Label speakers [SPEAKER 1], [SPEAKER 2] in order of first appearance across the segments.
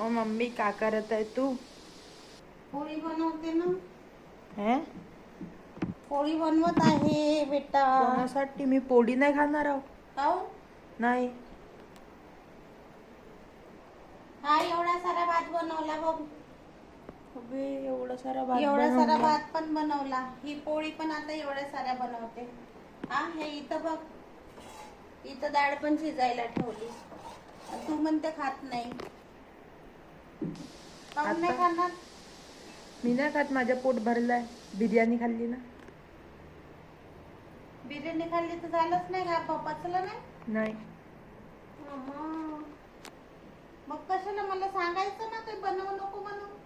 [SPEAKER 1] ओ mummy का करत आहे तू?
[SPEAKER 2] पोळी बनवते ना.
[SPEAKER 1] हे?
[SPEAKER 2] पोळी बनवत आहे बेटा.
[SPEAKER 1] कोणासाठी? मी पोळी नाही खाणार आहो.
[SPEAKER 2] काहून
[SPEAKER 1] नाही.
[SPEAKER 2] हा एवढा सारा भात बनवला बघ.
[SPEAKER 1] अबे एवढा सारा भात
[SPEAKER 2] एवढा सारा
[SPEAKER 1] बनवला.
[SPEAKER 2] भात पण बनवला. ही पोळी पण आता एवढ्या साऱ्या बनवते. हा हे इथं बघ. इथं डाळ पण शिजायला ठेवली. आणि तू म्हणते खात नाही. काहून नाही
[SPEAKER 1] आता?
[SPEAKER 2] खाणार?
[SPEAKER 1] मी नाही खात माझ्या पोट भरलाय. बिर्याणी खाल्ली ना.
[SPEAKER 2] बिर्याणी खाल्ली तर झालंच नाही का? पचलं नाही?
[SPEAKER 1] नाही.
[SPEAKER 2] अम्मा. मग कशाला मला सांगायचं ना? काही बनवू नको म्हणून.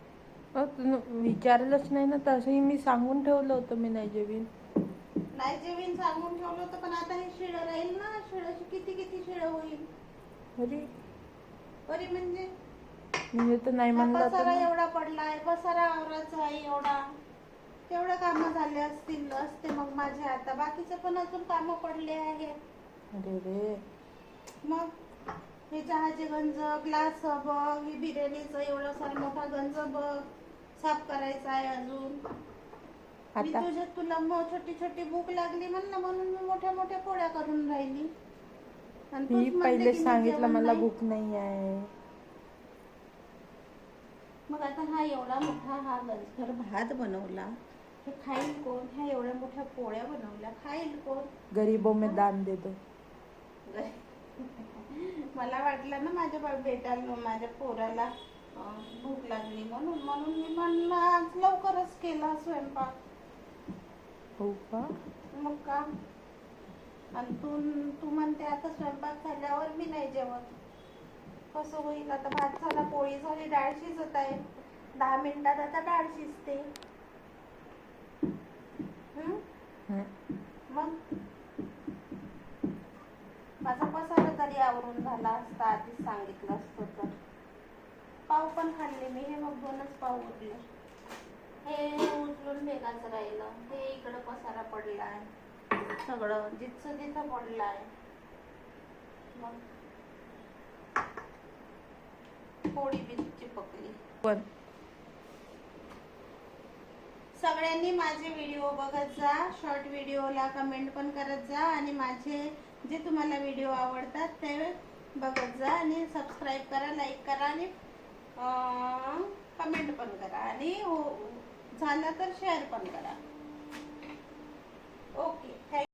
[SPEAKER 1] अ, तू विचारलंच नाही ना तसंही मी सांगून ठेवलं होतं मी नाही जेवीन.
[SPEAKER 2] नाही जेवीन सांगून ठेवलं होतं पण आता हे शिळ राहील ना? शिळाची किती किती शिळ होईल?
[SPEAKER 1] अरे.
[SPEAKER 2] बरी म्हणजे?
[SPEAKER 1] मी तर नाही म्हणलं
[SPEAKER 2] पसारा. एवढा पडलाय पसारा आवराचा आहे एवढा. तेवढं काम झाले असतील असते मग माझे आता. बाकीचे पण अजून काम पडले आहेत.
[SPEAKER 1] अरे रे.
[SPEAKER 2] मग हे चहाचे गंज ग्लास बघ हे बिर्याणीचं एवढं सारा मोठा गंज बघ. साफ करायचा आहे अजून. मी
[SPEAKER 1] आता?
[SPEAKER 2] तुझ्या तुला मग छोटी छोटी भूक लागली म्हणलं म्हणून मी मोठ्या मोठ्या पोळ्या करून राहिली. आणि
[SPEAKER 1] मी
[SPEAKER 2] तूच म्हणते
[SPEAKER 1] पहिले
[SPEAKER 2] मी
[SPEAKER 1] सांगितलं
[SPEAKER 2] जेवण
[SPEAKER 1] मला
[SPEAKER 2] नाही.
[SPEAKER 1] भूक नाही आहे
[SPEAKER 2] मग आता हा एवढा मोठा हा गंजभर भात बनवला. हे खाईल कोण? ह्या एवढ्या मोठ्या पोळ्या बनवल्या. खाईल कोण?
[SPEAKER 1] गरीबों में दान दे दो
[SPEAKER 2] मला वाटलं ना माझ्या बा- बेटाला माझ्या पोराला अं, भूक लागली म्हणून. म्हणून मी म्हणलं आज लवकरच केला स्वयंपाक.
[SPEAKER 1] हो का?
[SPEAKER 2] मग का? आणि तू तू म्हणते आता स्वयंपाक झाल्यावर मी नाही जेवत. कसं होईल आता भात झाला पोळी झाली डाळ शिजत आहे. दहा मिनिटात आता डाळ शिजते. हम्म? मग? माझा पसारा तरी आवरून झाला असता आधीच सांगितलं असतं तर. पाव पण खाल्ले मी हे मग दोनच पाव उरले. हे उचलून भेगाचं राहिलं. हे इकडं पसारा पडलाय. सगळं जिथं तिथं पडलाय. मग? पोळी बी चिपकली
[SPEAKER 1] पण
[SPEAKER 2] सगळ्यांनी माझे व्हिडिओ बघत जा शॉर्ट व्हिडिओला कमेंट पण करत जा आणि माझे जे तुम्हाला व्हिडिओ आवडतात ते बघत जा आणि सबस्क्राईब करा लाईक करा आणि कमेंट पण करा आणि हो झालं तर शेअर पण करा. Okay thank you